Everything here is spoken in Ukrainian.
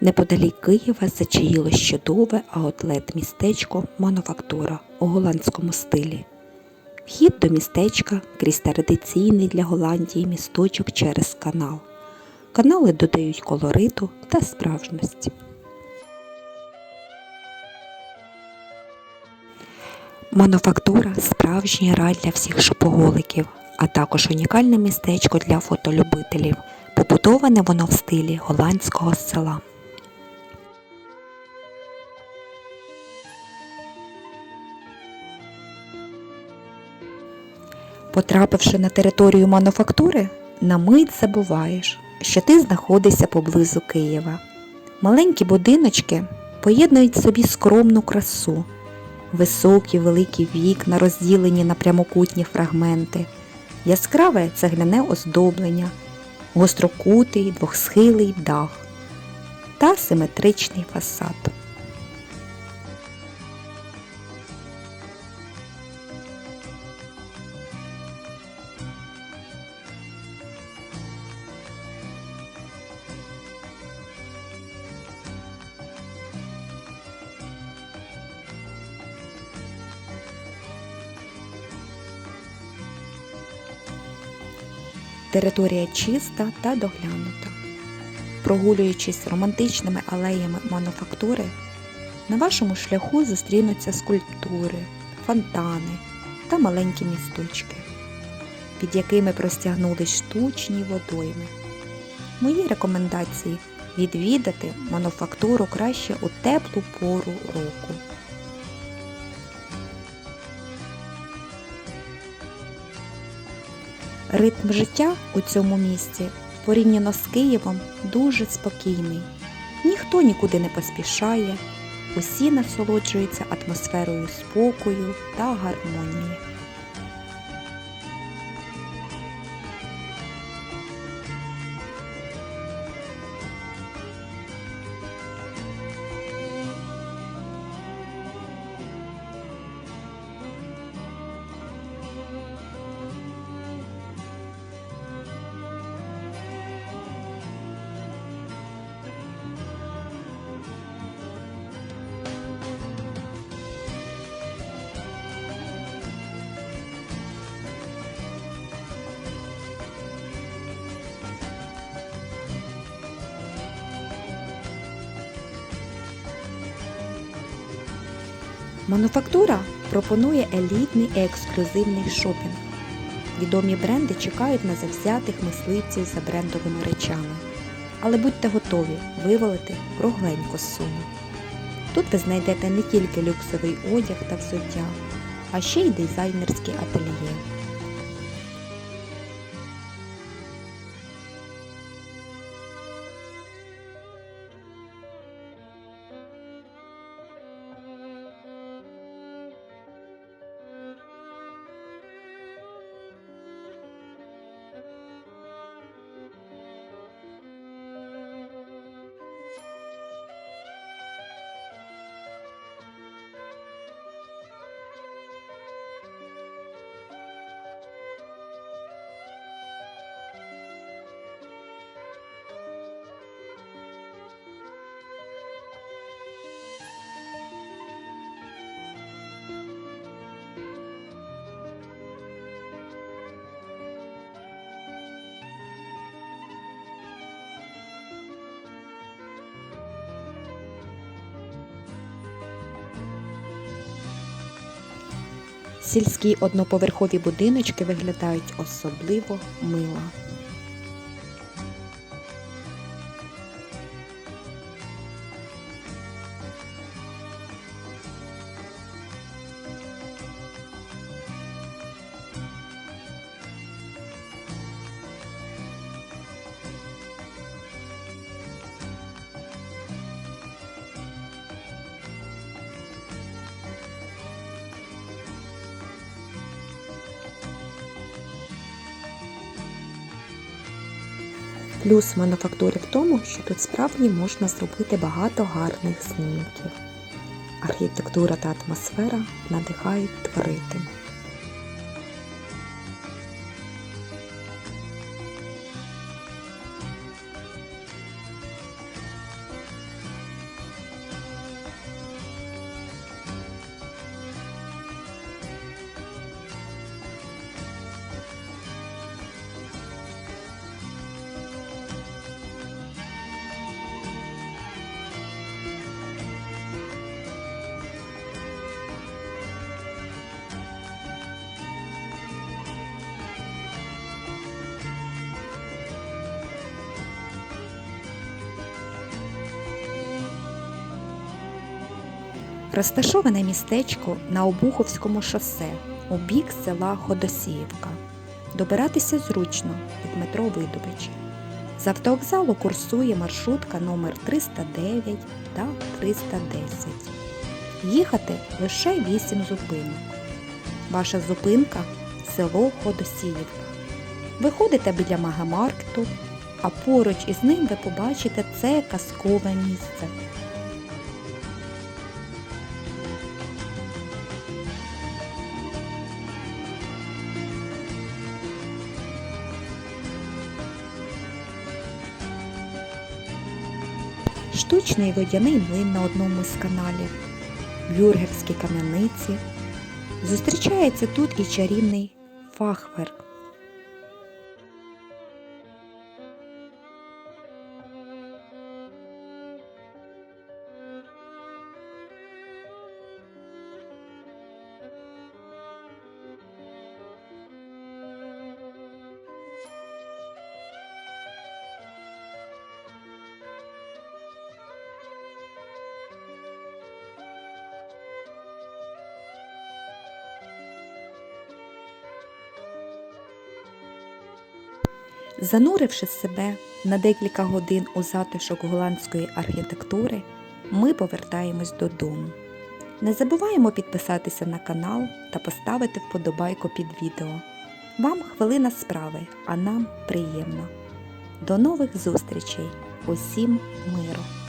Неподалік Києва зачаїлось чудове аутлет-містечко Мануфактура у голландському стилі. Вхід до містечка крізь традиційний для Голландії місточок через канал. Канали додають колориту та справжності. Мануфактура справжній рай для всіх шопоголиків, а також унікальне містечко для фотолюбителів. Побудоване воно в стилі голландського села. Потрапивши на територію мануфактури, на мить забуваєш, що ти знаходишся поблизу Києва. Маленькі будиночки поєднують собі скромну красу, високі великі вікна, розділені на прямокутні фрагменти, яскраве цегляне оздоблення, гострокутий двохсхилий дах та симетричний фасад. Територія чиста та доглянута. Прогулюючись романтичними алеями мануфактури, на вашому шляху зустрінуться скульптури, фонтани та маленькі місточки, під якими простягнулись штучні водойми. Мої рекомендації відвідати мануфактуру краще у теплу пору року. Ритм життя у цьому місці порівняно з Києвом дуже спокійний. Ніхто нікуди не поспішає, усі насолоджуються атмосферою спокою та гармонії. Мануфактура пропонує елітний і ексклюзивний шопінг. Відомі бренди чекають на завзятих мисливців за брендовими речами. Але будьте готові вивалити кругленьку суму. Тут ви знайдете не тільки люксовий одяг та взуття, а ще й дизайнерські ательє. Сільські одноповерхові будиночки виглядають особливо мило. Плюс мануфактури в тому, що тут справді можна зробити багато гарних знімків. Архітектура та атмосфера надихають творити. Розташоване містечко на Обуховському шосе у бік села Ходосіївка. Добиратися зручно від метро Видобичі. З автовокзалу курсує маршрутка номер 309 та 310. Їхати лише 8 зупинок. Ваша зупинка село Ходосіївка. Виходите біля магамаркету, а поруч із ним ви побачите це казкове місце. Штучний водяний млин на одному з каналів, бюргерські кам'яниці. Зустрічається тут і чарівний фахверк. Зануривши себе на декілька годин у затишок голландської архітектури, ми повертаємось додому. Не забуваємо підписатися на канал та поставити вподобайку під відео. Вам хвилина справи, а нам приємно. До нових зустрічей! Усім миру!